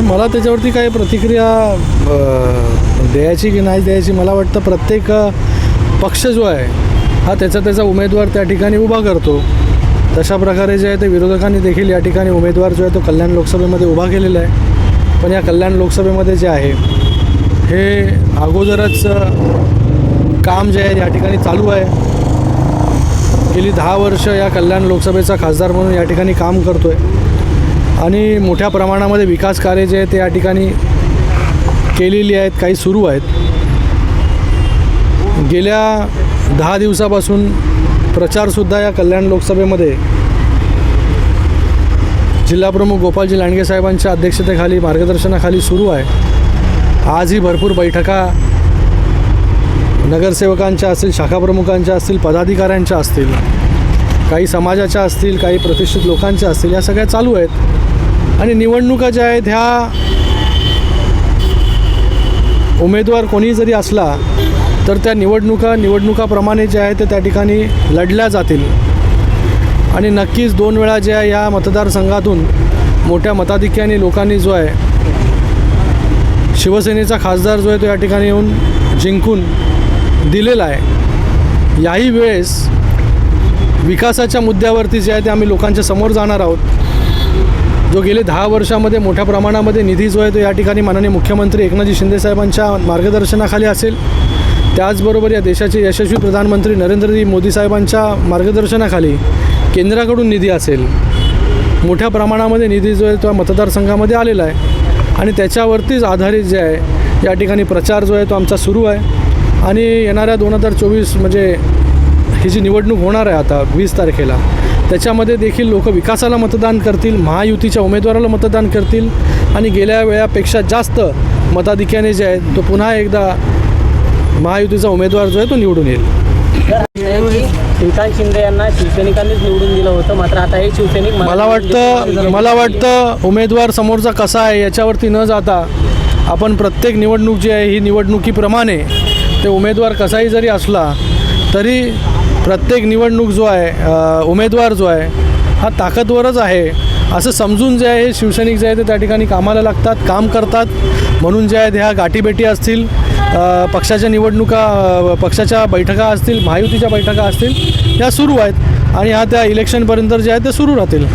मला त्याच्यावरती काही प्रतिक्रिया द्यायची की नाही द्यायची मला वाटतं प्रत्येक पक्ष जो आहे हा त्याचा त्याचा उमेदवार त्या ठिकाणी उभा करतो. तशा प्रकारे जे आहे ते विरोधकांनी देखील या ठिकाणी उमेदवार जो आहे तो कल्याण लोकसभेमध्ये उभा केलेला आहे. पण या कल्याण लोकसभेमध्ये जे आहे हे अगोदरच काम जे आहे या ठिकाणी चालू आहे. गेली दहा वर्ष या कल्याण लोकसभेचा खासदार म्हणून या ठिकाणी काम करतो आहे आणि मोठ्या प्रमाणामध्ये विकास कार्य जे आहे ते या ठिकाणी केलेली आहेत काही सुरू आहेत. गेल्या दहा दिवसापासून प्रचारसुद्धा या कल्याण लोकसभेमध्ये जिल्हाप्रमुख गोपालजी लांडगे साहेबांच्या अध्यक्षतेखाली मार्गदर्शनाखाली सुरू आहे. आजही भरपूर बैठका नगरसेवकांच्या असतील शाखाप्रमुखांच्या असतील पदाधिकाऱ्यांच्या असतील काही समाजाच्या असतील काही प्रतिष्ठित लोकांच्या असतील या सगळ्या चालू आहेत. आणि निवडणुका ज्या आहेत ह्या उमेदवार कोणी जरी असला तर त्या निवडणुका निवडणुकाप्रमाणे जे आहे ते त्या ठिकाणी लढल्या जातील. आणि नक्कीच दोन वेळा ज्या आहे या मतदारसंघातून मोठ्या मताधिक्याने लोकांनी जो आहे शिवसेनेचा खासदार जो आहे तो या ठिकाणी येऊन जिंकून दिलेला आहे. याही वेळेस विकासाच्या मुद्द्यावरती जे आहे ते आम्ही लोकांच्या समोर जाणार आहोत. जो गेले दहा वर्षामध्ये मोठ्या प्रमाणामध्ये निधी जो आहे तो या ठिकाणी माननीय मुख्यमंत्री एकनाथजी शिंदेसाहेबांच्या मार्गदर्शनाखाली असेल. त्याचबरोबर या देशाचे यशस्वी प्रधानमंत्री नरेंद्रजी मोदी साहेबांच्या मार्गदर्शनाखाली केंद्राकडून निधी असेल. मोठ्या प्रमाणामध्ये निधी जो आहे तो मतदारसंघामध्ये आलेला आहे. आणि त्याच्यावरतीच आधारित जे आहे या ठिकाणी प्रचार जो आहे तो आमचा सुरू आहे. आणि येणाऱ्या दोन हजार चोवीस म्हणजे ही जी निवडणूक होणार आहे आता वीस तारखेला त्याच्यामध्ये देखील लोक विकासाला मतदान करतील महायुतीच्या उमेदवाराला मतदान करतील आणि गेल्या वेळापेक्षा जास्त मताधिक्याने जे आहे तो पुन्हा एकदा महायुतीचा उमेदवार जो आहे तो निवडून येईल. श्रीकांत शिंदे यांना शिवसैनिकांनीच निवडून दिलं होतं मात्र आता हे शिवसैनिक मला वाटतं मला वाटतं उमेदवार समोरचा कसा आहे याच्यावरती न जाता आपण प्रत्येक निवडणूक जी आहे ही निवडणुकीप्रमाणे ते उमेदवार कसाही जरी असला तरी प्रत्येक निवडणूक जो आहे उमेदवार जो आहे हा ताकदवरच आहे. असं समजून जे आहे हे शिवसैनिक जे आहे ते त्या ठिकाणी कामाला लागतात काम करतात. म्हणून जे आहेत ह्या गाठीभेटी असतील पक्षाच्या निवडणुका पक्षाच्या बैठका असतील महायुतीच्या बैठका असतील ह्या सुरू आहेत. आणि ह्या त्या इलेक्शनपर्यंत जे आहे ते सुरू राहतील.